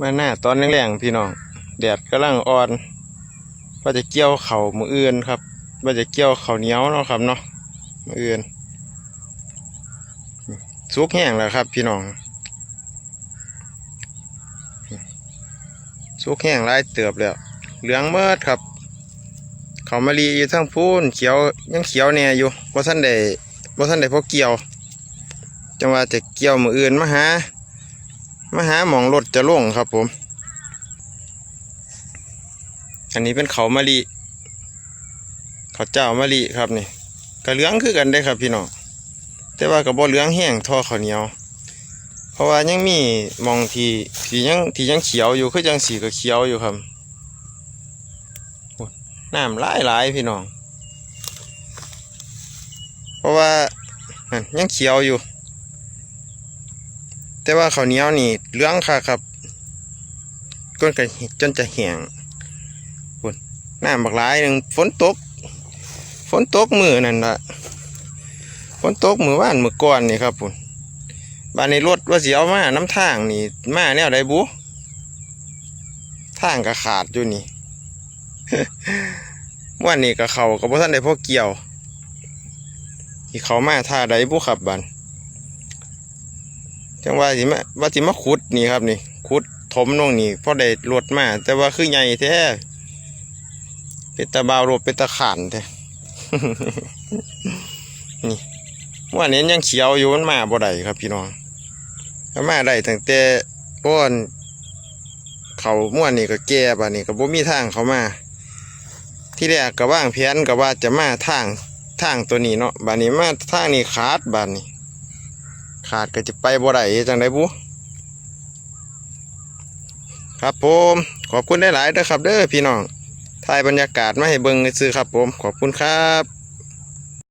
มาหน้าตอนแรงๆพี่น้องแดดกำลังอ่อนว่าจะเกี่ยวเข่ามืออื่นครับว่าจะเกี่ยวเข่าเหนียวเนาะครับเนาะมืออื่นสุกแห้งแล้วครับ พี่น้องสุกแห้งหลายเติบแล้วเหลืองเมิดครับ เขามารีอยู่ทั้งพูนเขียวยังเขียวแน่อยู่บ่ทันได้บ่ทันได้พอเกี่ยวจังว่าจะเกี่ยวมืออื่นมาหา มาหาหมองรถจะล่งครับผม อันนี้เป็นเขามะลิเขาเจ้ามะลิครับนี่กระเหลืองคือกันได้ครับพี่น้องแต่ว่ากับบ่เหลืองแห้งท่อข้าวเหนียว เพราะว่ายังมีมองทีที่ยังที่ยังเขียวอยู่คือจังสีก็เขียวอยู่ครับน้ำหลายหลายพี่น้อง เพราะว่ายังเขียวอยู่ แต่ว่าข้าวเหนียวนี่เหลืองค่ะครับก้นกันจนจะแห้งฝนน้ำบักหลายหนึ่งฝนตก ฝนตกมือนั่นละฝนตกมือว่านมือก่อนนี่ครับผมบ้านในรถว่าเสิเอามาน้ำทางนี่มาแนวใดบุทางก็ขาดอยู่นี่วันนี้ก็เขาก็บ่ทันได้พอเกี่ยว ที่เขามาท่าใดบุขับบัน จังว่าสิมาว่าสิมาขุดนี่ครับนี่ขุดถมลงนี่พอได้รถมาแต่ว่าคือใหญ่แท้เป็นตาบาวรถเป็นตาขานแท้นี่ว่านี้ยังเขียวอยู่มันมาบ่ได้ครับพี่น้องถ้ามาได้ตั้งแต่ป้อนเขาม่วนนี่ก็แก่บานี่ก็บ่มีทางเขามา ที่แรกก็ว่างแผนก็ว่าจะมาทางทางตัวนี้เนาะบานี้มาทางนี้ขาดบานนี้ ขาดก็จะไปบ่ได้จังไดบุครับผมขอบคุณได้หลายๆเด้อครับ เด้อพี่น้องถ่ายบรรยากาศมาให้เบิ่งซื้อครับผม ขอบคุณครับ